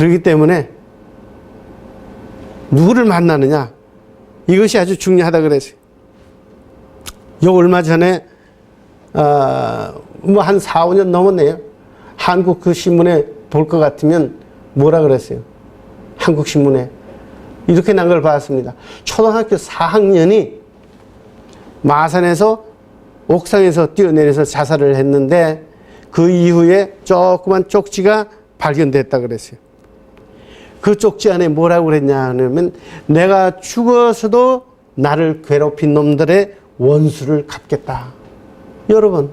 그렇기 때문에 누구를 만나느냐 이것이 아주 중요하다 그랬어요. 요 얼마 전에 아, 뭐한 4, 5년 넘었네요. 한국 그 신문에 볼 것 같으면 뭐라 그랬어요? 한국 신문에 이렇게 난 걸 봤습니다. 초등학교 4학년이 마산에서 옥상에서 뛰어내려서 자살을 했는데 그 이후에 조그만 쪽지가 발견됐다 그랬어요. 그 쪽지 안에 뭐라고 그랬냐 하면 내가 죽어서도 나를 괴롭힌 놈들의 원수를 갚겠다. 여러분,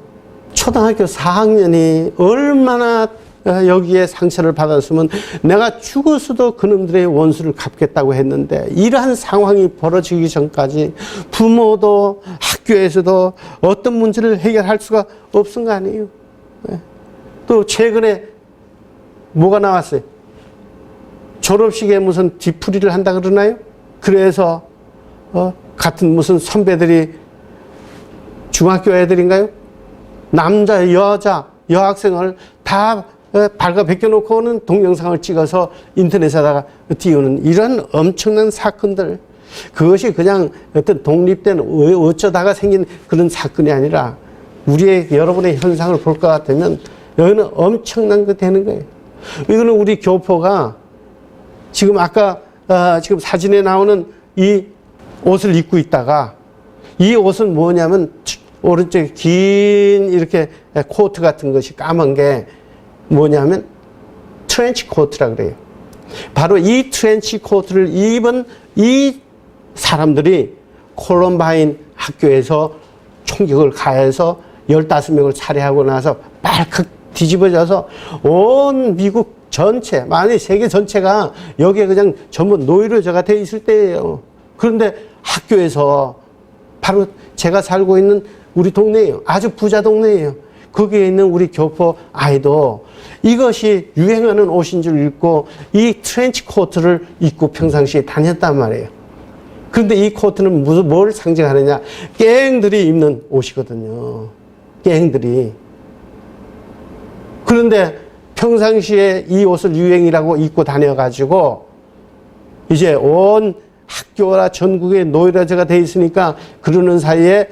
초등학교 4학년이 얼마나 어, 여기에 상처를 받았으면 내가 죽어서도 그놈들의 원수를 갚겠다고 했는데 이러한 상황이 벌어지기 전까지 부모도 학교에서도 어떤 문제를 해결할 수가 없은 거 아니에요. 예. 또 최근에 뭐가 나왔어요? 졸업식에 무슨 뒤풀이를 한다 그러나요? 그래서 어, 같은 무슨 선배들이 중학교 애들인가요? 남자, 여자, 여학생을 다 어, 발가 벗겨놓고 는 동영상을 찍어서 인터넷에다가 띄우는 이런 엄청난 사건들. 그것이 그냥 어떤 독립된 어- 어쩌다가 생긴 그런 사건이 아니라 우리의 여러분의 현상을 볼 것 같으면 여기는 엄청난 거 되는 거예요. 이거는 우리 교포가 지금 아까 어, 지금 사진에 나오는 이 옷을 입고 있다가 이 옷은 뭐냐면 오른쪽에 긴 이렇게 코트 같은 것이 까만 게 뭐냐면 트렌치 코트라 그래요. 바로 이 트렌치 코트를 입은 이 사람들이 콜럼바인 학교에서 총격을 가해서 15명을 살해하고 나서 빨칵 뒤집어져서 온 미국 전체, 만약 세계 전체가 여기에 그냥 전부 노이로제가 돼 있을 때예요. 그런데 학교에서 바로 제가 살고 있는 우리 동네예요. 아주 부자 동네예요. 거기에 있는 우리 교포 아이도 이것이 유행하는 옷인 줄 읽고 이 트렌치 코트를 입고 평상시에 다녔단 말이에요. 그런데 이 코트는 무슨 뭘 상징하느냐? 갱들이 입는 옷이거든요. 갱들이. 그런데 평상시에 이 옷을 유행이라고 입고 다녀가지고 이제 온 학교나 전국에 노이로제가 돼 있으니까 그러는 사이에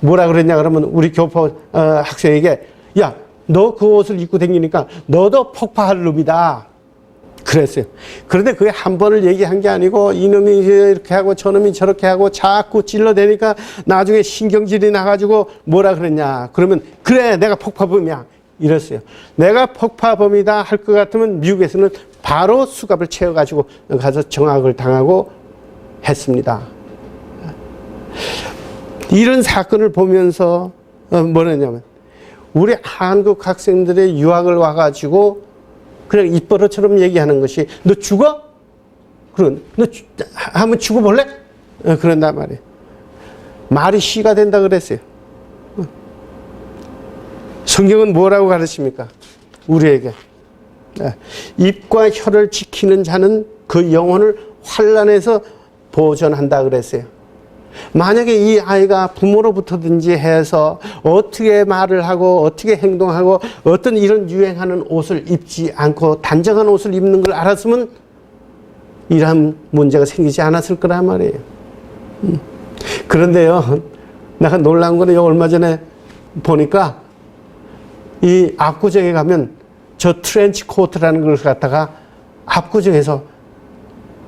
뭐라 그랬냐 그러면 우리 교포 어, 학생에게 야 너 그 옷을 입고 다니니까 너도 폭파할 놈이다. 그랬어요. 그런데 그게 한 번을 얘기한 게 아니고 이놈이 이렇게 하고 저놈이 저렇게 하고 자꾸 찔러대니까 나중에 신경질이 나가지고 뭐라 그랬냐. 그러면 그래 내가 폭파범이야 이랬어요. 내가 폭파범이다 할 것 같으면 미국에서는 바로 수갑을 채워가지고 가서 정학을 당하고 했습니다. 이런 사건을 보면서 어, 뭐냐면 우리 한국 학생들의 유학을 와가지고 그냥 입버릇처럼 얘기하는 것이 너 죽어? 그런 너 죽- 한번 죽어볼래? 어, 그런단 말이에요. 말이 시가 된다 그랬어요. 어. 성경은 뭐라고 가르칩니까? 우리에게 네. 입과 혀를 지키는 자는 그 영혼을 환란에서 보존한다 그랬어요. 만약에 이 아이가 부모로부터든지 해서 어떻게 말을 하고 어떻게 행동하고 어떤 이런 유행하는 옷을 입지 않고 단정한 옷을 입는 걸 알았으면 이러한 문제가 생기지 않았을 거란 말이에요. 음. 그런데요, 내가 놀란 거는 얼마 전에 보니까 이 압구정에 가면 저 트렌치 코트라는 걸 갖다가 압구정에서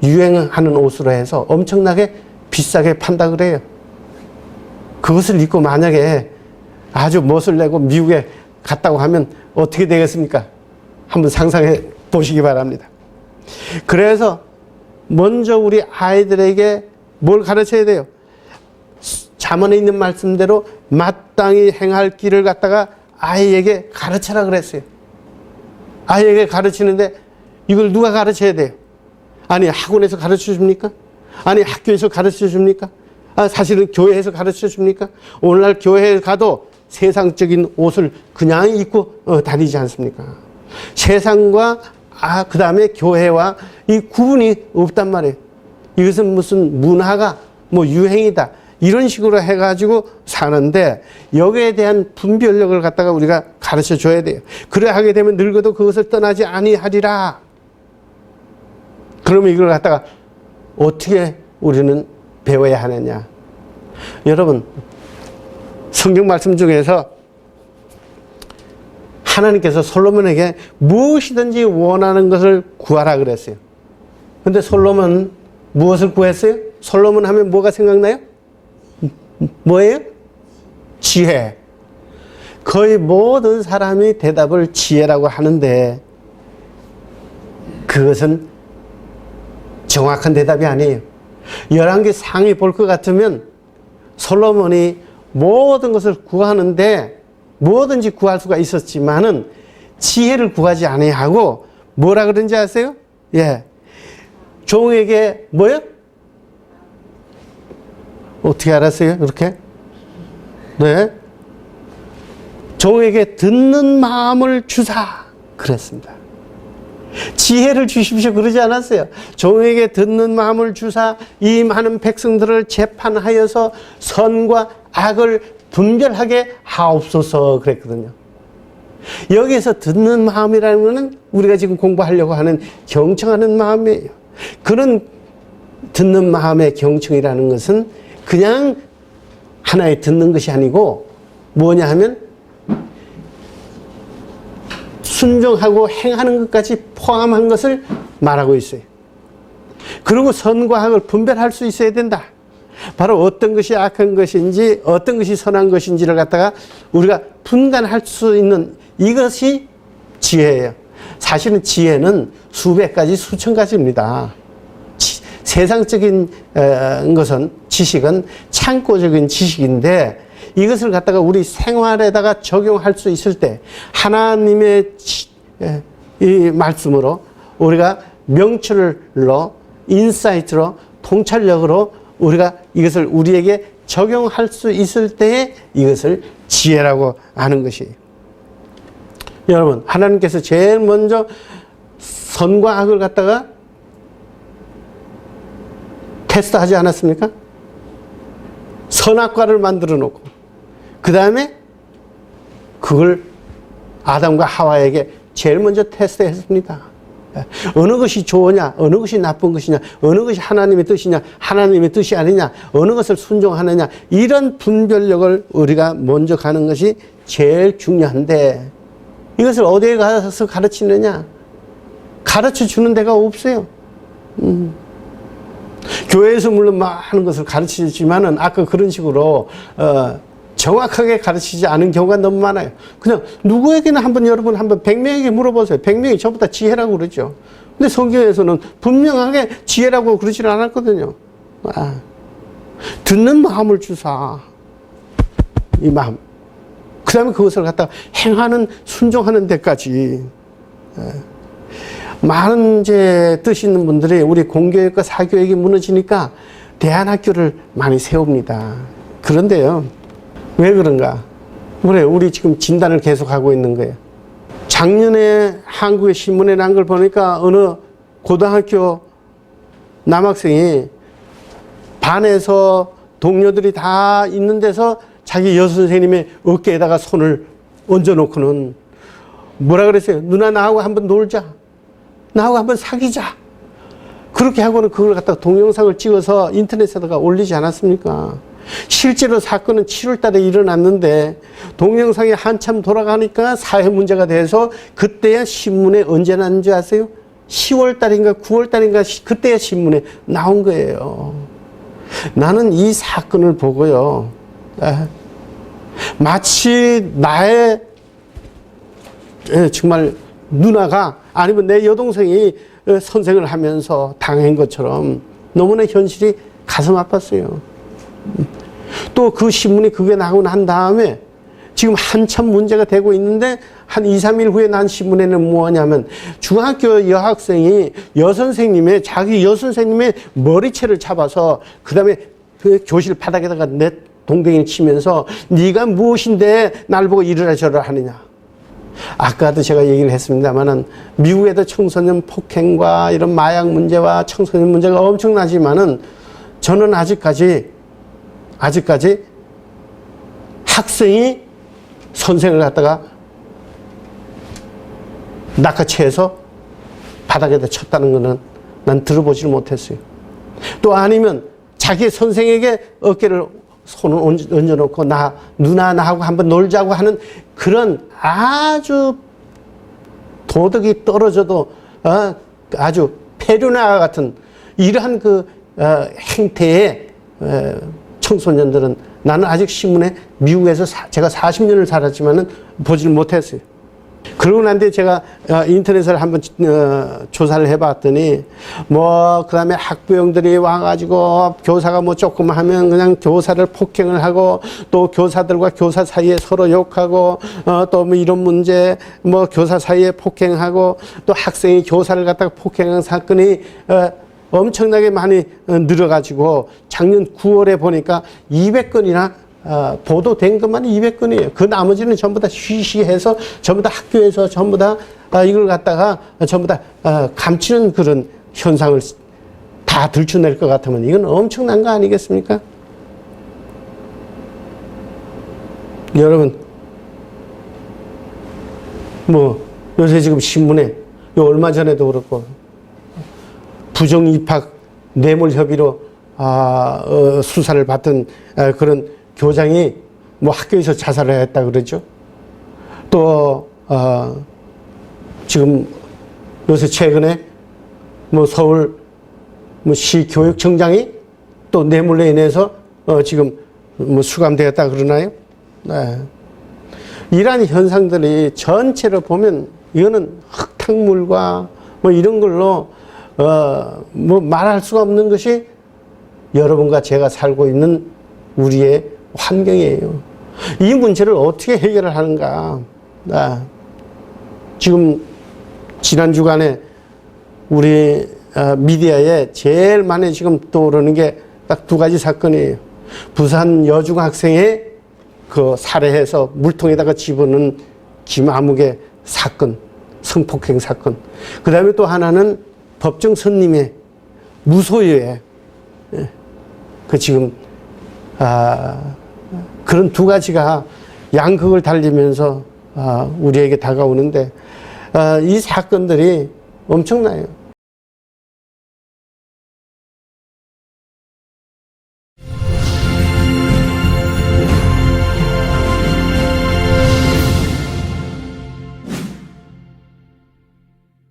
유행하는 옷으로 해서 엄청나게 비싸게 판다 그래요. 그것을 입고 만약에 아주 멋을 내고 미국에 갔다고 하면 어떻게 되겠습니까? 한번 상상해 보시기 바랍니다. 그래서 먼저 우리 아이들에게 뭘 가르쳐야 돼요? 잠언에 있는 말씀대로 마땅히 행할 길을 갖다가 아이에게 가르쳐라 그랬어요. 아이에게 가르치는데 이걸 누가 가르쳐야 돼요? 아니 학원에서 가르쳐 줍니까? 아니 학교에서 가르쳐 줍니까? 아, 사실은 교회에서 가르쳐 줍니까? 오늘날 교회에 가도 세상적인 옷을 그냥 입고 어, 다니지 않습니까? 세상과 아, 그 다음에 교회와 이 구분이 없단 말이에요. 이것은 무슨 문화가 뭐 유행이다. 이런 식으로 해가지고 사는데 여기에 대한 분별력을 갖다가 우리가 가르쳐 줘야 돼요. 그래 하게 되면 늙어도 그것을 떠나지 아니하리라. 그러면 이걸 갖다가 어떻게 우리는 배워야 하느냐? 여러분, 성경 말씀 중에서 하나님께서 솔로몬에게 무엇이든지 원하는 것을 구하라 그랬어요. 근데 솔로몬 무엇을 구했어요? 솔로몬 하면 뭐가 생각나요? 뭐예요? 지혜. 거의 모든 사람이 대답을 지혜라고 하는데 그것은 정확한 대답이 아니에요. 열왕기 상위 볼것 같으면 솔로몬이 모든 것을 구하는데 뭐든지 구할 수가 있었지만은 지혜를 구하지 아니하고 뭐라 그런지 아세요? 예. 종에게 뭐요? 어떻게 알았어요? 그렇게? 네. 종에게 듣는 마음을 주사 그랬습니다. 지혜를 주십시오 그러지 않았어요. 종에게 듣는 마음을 주사 이 많은 백성들을 재판하여서 선과 악을 분별하게 하옵소서 그랬거든요. 여기서 듣는 마음이라는 것은 우리가 지금 공부하려고 하는 경청하는 마음이에요. 그런 듣는 마음의 경청이라는 것은 그냥 하나의 듣는 것이 아니고 뭐냐 하면 순종하고 행하는 것까지 포함한 것을 말하고 있어요. 그리고 선과 악을 분별할 수 있어야 된다. 바로 어떤 것이 악한 것인지 어떤 것이 선한 것인지를 갖다가 우리가 분간할 수 있는 이것이 지혜예요. 사실은 지혜는 수백 가지 수천 가지입니다. 지- 세상적인 어, 것은 지식은 창고적인 지식인데 이것을 갖다가 우리 생활에다가 적용할 수 있을 때 하나님의 이 말씀으로 우리가 명철로 인사이트로 통찰력으로 우리가 이것을 우리에게 적용할 수 있을 때에 이것을 지혜라고 하는 것이에요. 여러분, 하나님께서 제일 먼저 선과 악을 갖다가 테스트하지 않았습니까? 선악과를 만들어 놓고 그 다음에 그걸 아담과 하와에게 제일 먼저 테스트했습니다. 어느 것이 좋으냐, 어느 것이 나쁜 것이냐, 어느 것이 하나님의 뜻이냐, 하나님의 뜻이 아니냐, 어느 것을 순종하느냐, 이런 분별력을 우리가 먼저 가는 것이 제일 중요한데, 이것을 어디에 가서 가르치느냐? 가르쳐 주는 데가 없어요. 음. 교회에서 물론 많은 것을 가르치지만은 아까 그런 식으로, 어, 정확하게 가르치지 않은 경우가 너무 많아요. 그냥 누구에게나 한번 여러분 한번 100명에게 물어보세요. 100명이 전부 다 지혜라고 그러죠. 근데 성경에서는 분명하게 지혜라고 그러지는 않았거든요. 아, 듣는 마음을 주사. 이 마음. 그 다음에 그것을 갖다 행하는, 순종하는 데까지. 예. 많은 이제 뜻 있는 분들이 우리 공교육과 사교육이 무너지니까 대안학교를 많이 세웁니다. 그런데요. 왜 그런가? 그래, 우리 지금 진단을 계속하고 있는 거예요. 작년에 한국의 신문에 난 걸 보니까 어느 고등학교 남학생이 반에서 동료들이 다 있는 데서 자기 여선생님의 어깨에다가 손을 얹어놓고는 뭐라 그랬어요? 누나 나하고 한번 놀자. 나하고 한번 사귀자. 그렇게 하고는 그걸 갖다가 동영상을 찍어서 인터넷에다가 올리지 않았습니까? 실제로 사건은 7월 달에 일어났는데 동영상이 한참 돌아가니까 사회 문제가 돼서 그때야 신문에 언제 났는지 아세요? 10월 달인가 9월 달인가 시- 그때야 신문에 나온 거예요. 나는 이 사건을 보고요. 아, 마치 나의 예, 정말 누나가 아니면 내 여동생이 어, 선생을 하면서 당한 것처럼 너무나 현실이 가슴 아팠어요. 또 그 신문이 그게 나오고 난 다음에 지금 한참 문제가 되고 있는데 한 2, 3일 후에 난 신문에는 뭐냐면 중학교 여학생이 여선생님의 자기 여선생님의 머리채를 잡아서 그다음에 그 교실 바닥에다가 내 동댕이를 치면서 네가 무엇인데 날 보고 이러라 저러라 하느냐. 아까도 제가 얘기를 했습니다만은 미국에도 청소년 폭행과 이런 마약 문제와 청소년 문제가 엄청나지만은 저는 아직까지 아직까지 학생이 선생을 갖다가 낚아채서 바닥에다 쳤다는 것은 난 들어보지를 못했어요. 또 아니면 자기 선생에게 어깨를 손을 얹- 얹어놓고 나 누나 나하고 한번 놀자고 하는 그런 아주 도덕이 떨어져도 어, 아주 폐륜화 같은 이러한 그 어, 행태의 어, 청소년들은 나는 아직 신문에 미국에서 사- 제가 40년을 살았지만은 보지를 못했어요. 그러고 난 뒤에 제가 어, 인터넷을 한번 어, 조사를 해봤더니 뭐 그다음에 학부형들이 와가지고 교사가 뭐 조금 하면 그냥 교사를 폭행을 하고 또 교사들과 교사 사이에 서로 욕하고 어, 또 뭐 이런 문제 뭐 교사 사이에 폭행하고 또 학생이 교사를 갖다가 폭행한 사건이 어, 엄청나게 많이 어, 늘어가지고 작년 9월에 보니까 200건이나 어, 보도된 것만 200건이에요. 그 나머지는 전부 다 쉬쉬해서 전부 다 학교에서 전부 다 아, 이걸 갖다가 전부 다 어, 감추는 그런 현상을 다 들춰낼 것 같으면 이건 엄청난 거 아니겠습니까? 여러분, 뭐 요새 지금 신문에 요 얼마 전에도 그렇고 부정 입학 뇌물 협의로 아, 어, 수사를 받던 아, 그런 교장이 뭐 학교에서 자살을 했다 그러죠. 또 어, 지금 요새 최근에 뭐 서울 뭐 시 교육청장이 또 뇌물로 인해서 어, 지금 뭐 수감되었다 그러나요? 네. 이러한 현상들이 전체를 보면 이거는 흙탕물과 뭐 이런 걸로 어 뭐 말할 수가 없는 것이 여러분과 제가 살고 있는 우리의 환경이에요. 이 문제를 어떻게 해결을 하는가? 아, 지금 지난 주간에 우리 어, 미디어에 제일 많이 지금 떠오르는 게 딱 두 가지 사건이에요. 부산 여중 학생의 그 살해해서 물통에다가 집어넣은 김아묵의 사건, 성폭행 사건. 그 다음에 또 하나는 법정 선님의 무소유에, 예. 그 지금, 아, 그런 두 가지가 양극을 달리면서 아, 우리에게 다가오는데, 아, 이 사건들이 엄청나요.